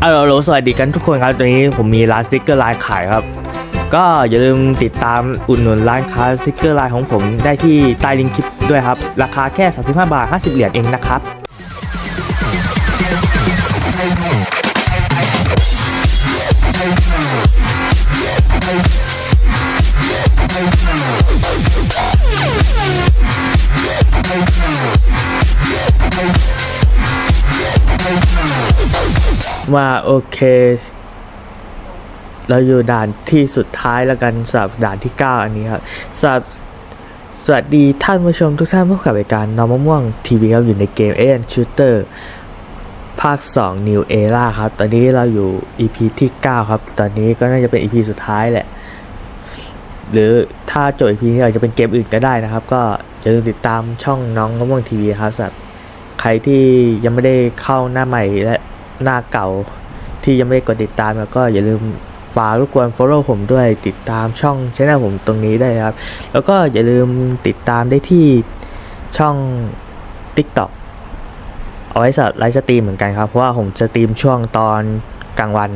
เอาโลสวัสดีกันทุกคนครับตอนนี้ผมมีร้านสติกเกอร์ไลน์ขายครับ ก็อย่าลืมติดตามอุดหนุนร้านค้าสติกเกอร์ไลน์ของผมได้ที่ใต้ลิงก์คลิปด้วยครับ ราคาแค่ 35 บาท 50 เหรียญเองนะครับ ว่าโอเค เราอยู่ด่านที่สุดท้ายแล้วกันสำหรับด่านที่ 9 อันนี้ครับสำหรับสวัสดีท่านผู้ชมทุกท่านพบกับรายการนอมม่วงทีวีครับอยู่ในเกมเอ็นชูเตอร์ภาค 2 New Era ครับ ตอนนี้เราอยู่ EP ที่ 9 ครับ ตอนนี้ก็น่าจะเป็น EP สุดท้ายแหละ หรือถ้าจบ EP นี้อาจจะเป็นเกมอื่นก็ได้นะครับ ก็อย่าลืมติดตามช่องน้องมะม่วงทีวีครับสำหรับใครที่ยังไม่ได้เข้าหน้าใหม่และ หน้าเก่าที่ยังไม่ได้กดติดตามแล้วก็อย่าลืมฝากรบกวน follow ผมด้วยติดตามช่องช anel ผมตรงนี้ได้ครับ แล้วก็อย่าลืมติดตามได้ที่ช่อง TikTok เอาไว้สำหรับไลฟ์สตรีมเหมือนกันครับ เพราะว่าผมจะสตรีมช่วงตอนกลางวัน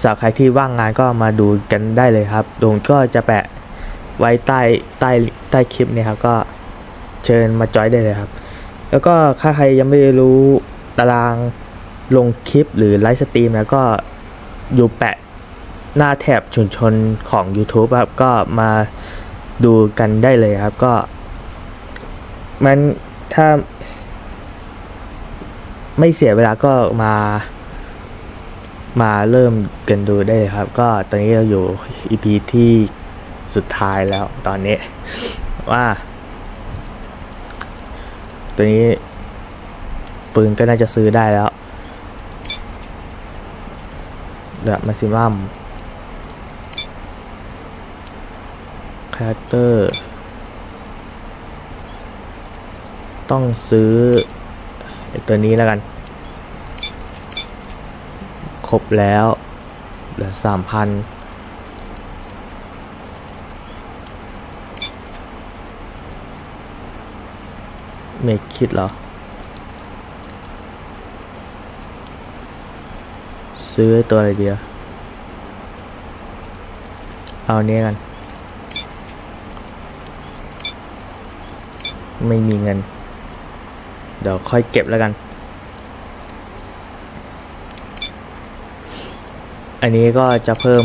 สำหรับใครที่ว่างงานก็มาดูกันได้เลยครับผมก็จะแปะไว้ใต้ใต้ใต้คลิปนี่ยครับก็เชิญมาจอยได้เลยครับ แล้วก็ถ้าใครยังไม่รู้ตาราง ลงคลิปหรือไลฟ์สตรีมแล้วก็อยู่แปะหน้าแถบชุมชนของ YouTube ครับก็มาดูกันได้เลยครับก็ มันถ้าไม่เสียเวลาก็มามาเริ่มกันดูได้ครับ ก็ตอนนี้เราอยู่ EP ที่สุดท้ายแล้วตอนนี้ว่า ตัวนี้ปืนก็น่าจะซื้อได้แล้ว เดอะมาซิมัมคาเตอร์ต้องซื้อตัวนี้แล้วกัน ครบแล้ว เหลือสามพันเมคคิดเหรอ ซื้อตัวอะไรเดียว เอาเนี้ยกัน ไม่มีเงิน เดี๋ยวค่อยเก็บแล้วกัน อันนี้ก็จะเพิ่ม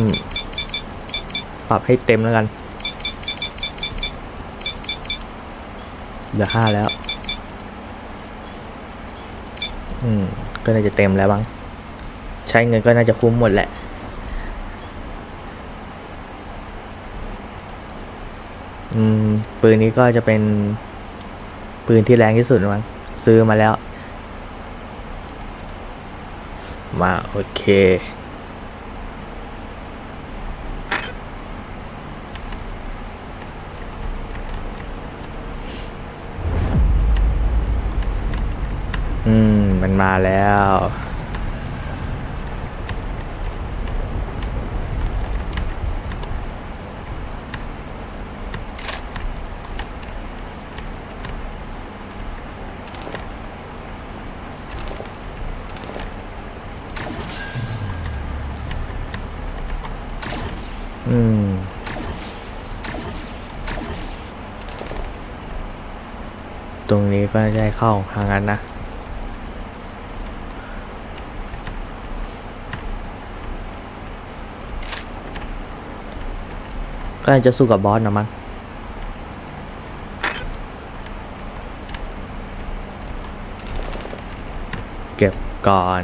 ปรับให้เต็มแล้วกัน เหลือห้าแล้ว อืม ก็น่าจะเต็มแล้วบ้าง ใช้เงินก็น่าจะคุ้มหมดแหละ อืม ปืนนี้ก็จะเป็น ปืนที่แรงที่สุดมั้งซื้อมาแล้ว มา โอเคอืม มันมาแล้ว ตรงนี้ก็จะได้เข้าทางนั้นนะ ก็จะสู้กับบอสนะมั้งเก็บก่อน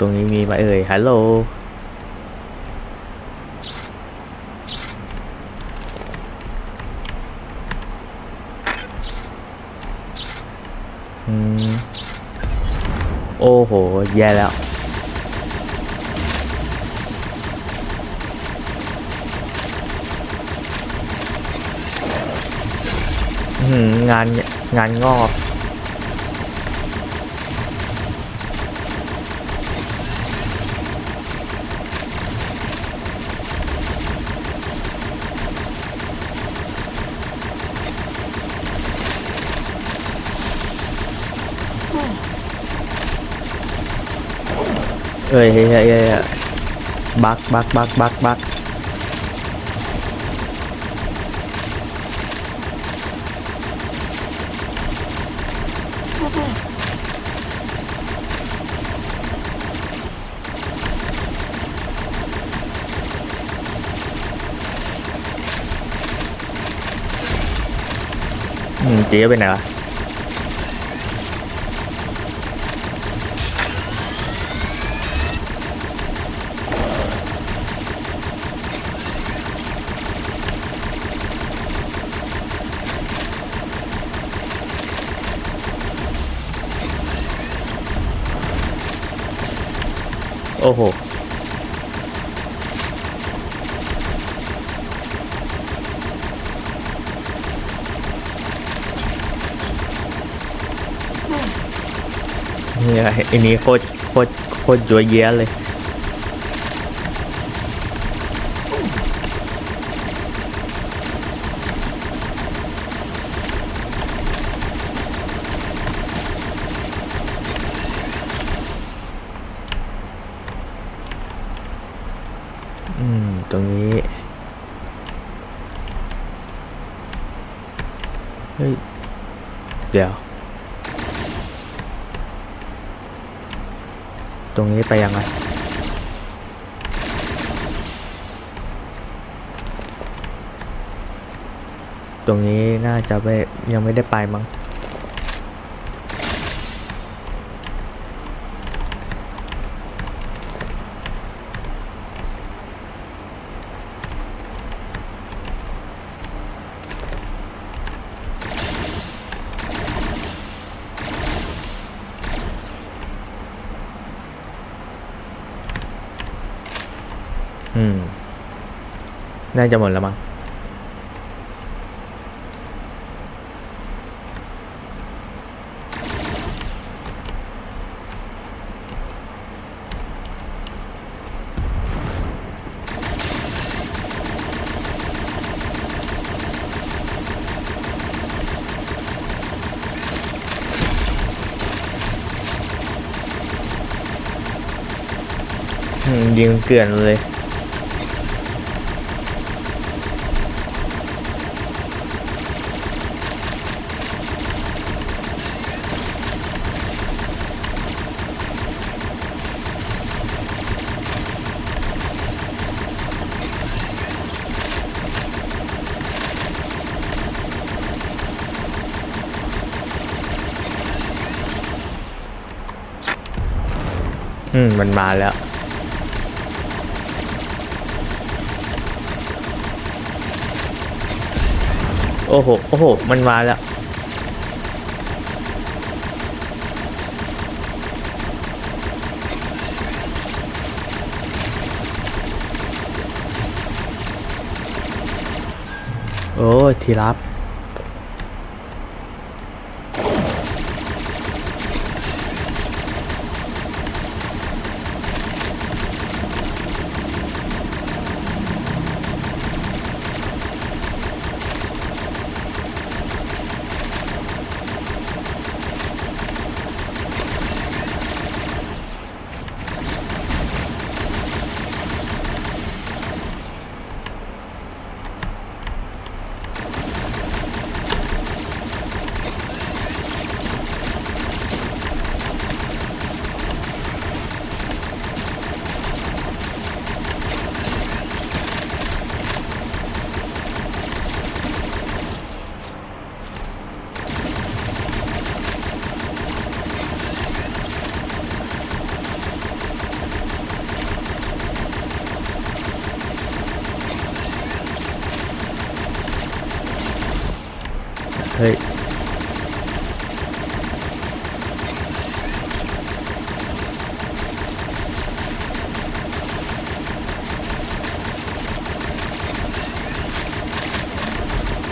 ตรงนี้มีไหมเอ่ยฮัลโหลอืมโอ้โห แย่แล้ว งานงานงอก เอ้ยเฮ้ยเฮ้ยเฮ้ยบักบั กบักบักบักอืมเจ๊ไปไหนวะโอ้โห นี่ไงอันนี้โคตรโคตรโคตรจัวเยี้ยเลย อืม ตรงนี้ เฮ้ย เดี๋ยว ตรงนี้ไปยังไงตรงนี้น่าจะไม่ยังไม่ได้ไปมั้ง อืม น่าจะหมดแล้วมั้งยิงเกลื่อนเลย อืม มันมาแล้ว โอ้โห โอ้โห มันมาแล้ว โอ้ ทีรับ เฮ้ย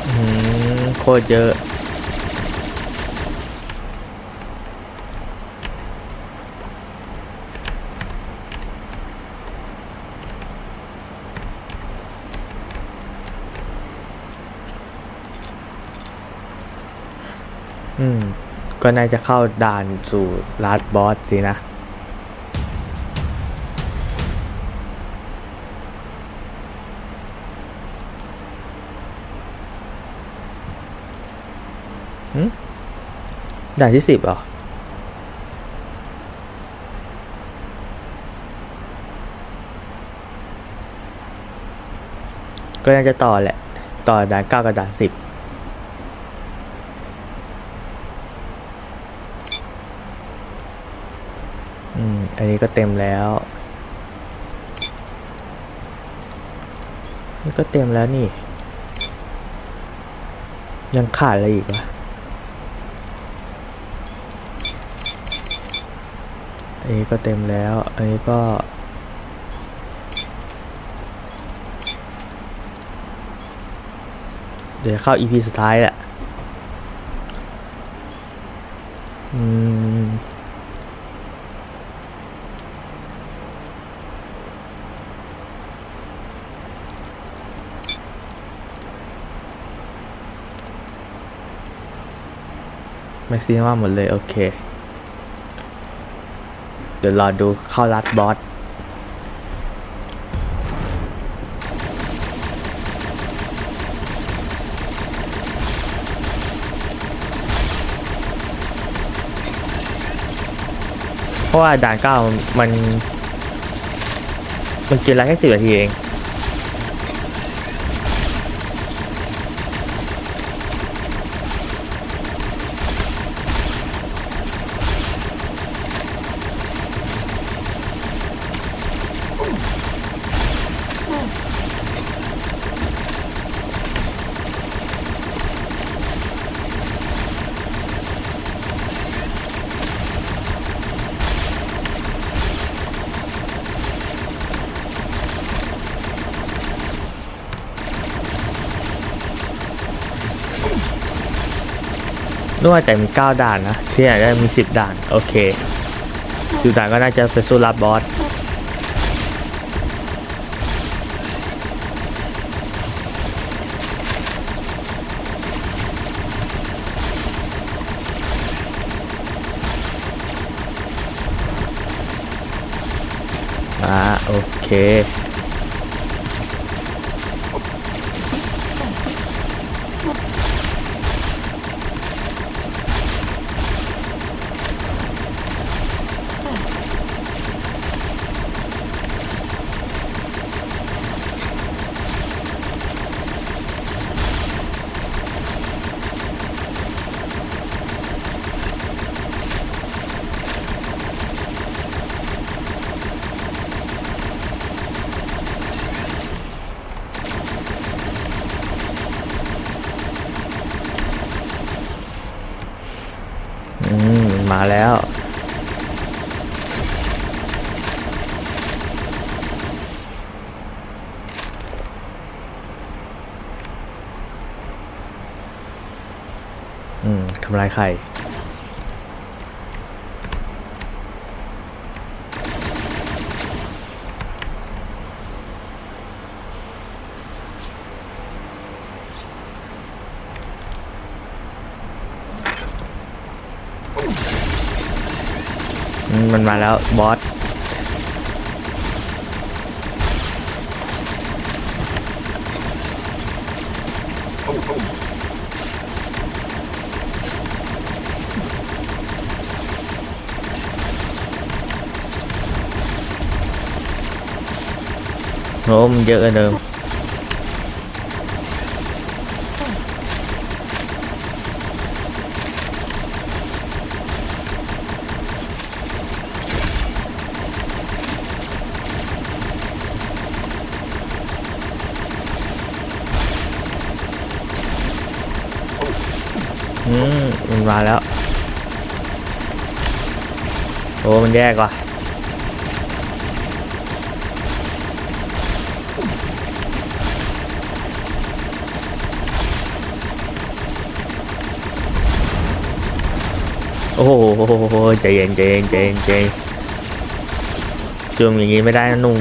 อืมโคตรเยอะ อืม ก็น่าจะเข้าด่านสู่ลาดบอสสินะ ด่านที่สิบเหรอก็น่าจะต่อแหละ ต่อด่านเก้ากับด่านสิบ อืม อันนี้ก็เต็มแล้ว นี่ก็เต็มแล้วนี่ ยังขาดอะไรอีกวะอันนี้ก็เต็มแล้ว อันนี้ก็ เดี๋ยวเข้า EP สุดท้ายแหละ แม็กซิมัมหมดเลย โอเค เดี๋ยวรอดูเข้ารัดบอสเพราะว่าด่านเก้ามัน มันกินเวลาแค่สิบนาทีเอง นึกว่าแต่มี 9 ด่านนะ ที่ไหนได้มี 10 ด่าน โอเคสิบด่านก็น่าจะไปสู้รับบอสอ่าโอเค อืม มา แล้ว อืมทำลายไข่ มมันมาแล้วบอสโอ้มันเยอะกว่าเดิม อืม มันมาแล้ว โอ้ มั นแยกว่ะโอ้โหใจเย็นใจเย็นใจเย็นใจเย็นจุ่มอย่างนี้ไม่ได้นะนุ่ม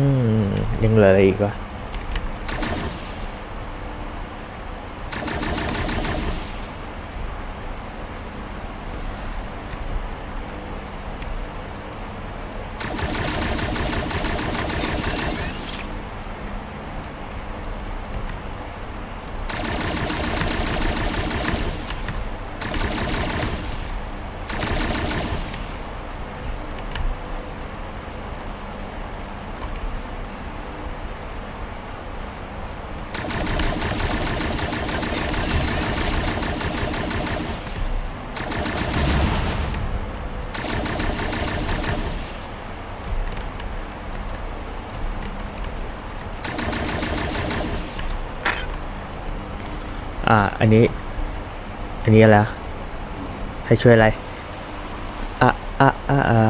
อืมยัง อ่า อันนี้ อันนี้อะไรให้ช่วยอะไร อะอะอะอะ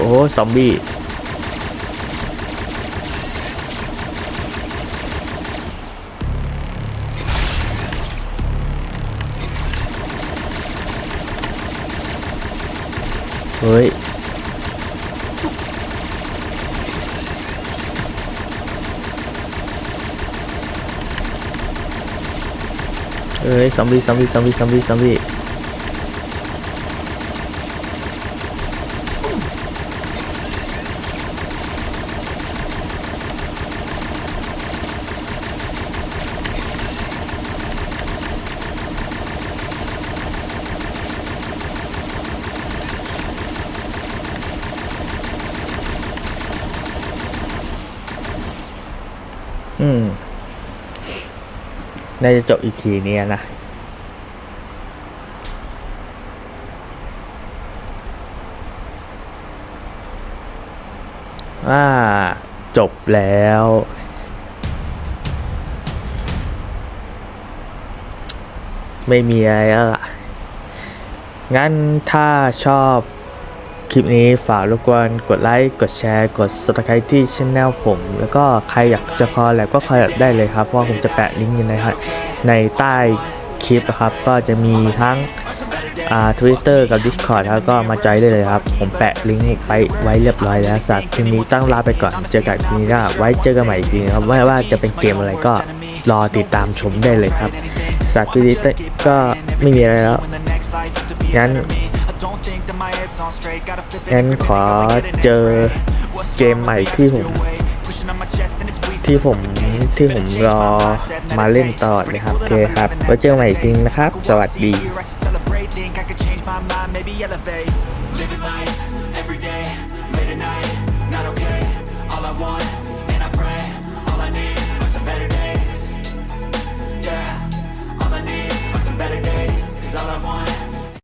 โอ้โห ซอมบี้เฮ้ยเอ้ยซอมบี้ซอมบี้ซอมบี้ซอมบี้ซอมบี้ น่าจะจบอีกทีเนี้ยนะอ่าจบแล้วไม่มีอะไรแล้วล่ะ งั้นถ้าชอบ คลิปนี้ฝากรบกวนกดไลค์ กดแชร์ กด subscribe ที่ช่องผม แล้วก็ใครอยากจะคอลแลบก็คอลแลบได้เลยครับ เพราะผมจะแปะลิงก์อยู่ในในใต้คลิปนะครับ ก็จะมีทั้งอ่า Twitter กับ Discord ครับก็มาจอยได้เลยครับ ผมแปะลิงก์ไปไว้เรียบร้อยแล้วสำหรับคลิปนี้ตั้งลาไปก่อน เจอกันคลิปนี้ก็ไว้เจอกันใหม่อีกทีนะครับไม่ว่าจะเป็นเกมอะไรก็รอติดตามชมได้เลยครับสำหรับคลิปนี้ก็ไม่มีอะไรแล้วงั้น งั้นขอเจอเกมใหม่ที่ผมที่ผมที่ผมรอมาเล่นตลอดเลยครับโอเคครับไว้เจอกันใหม่อีกทีนะครับ สวัสดี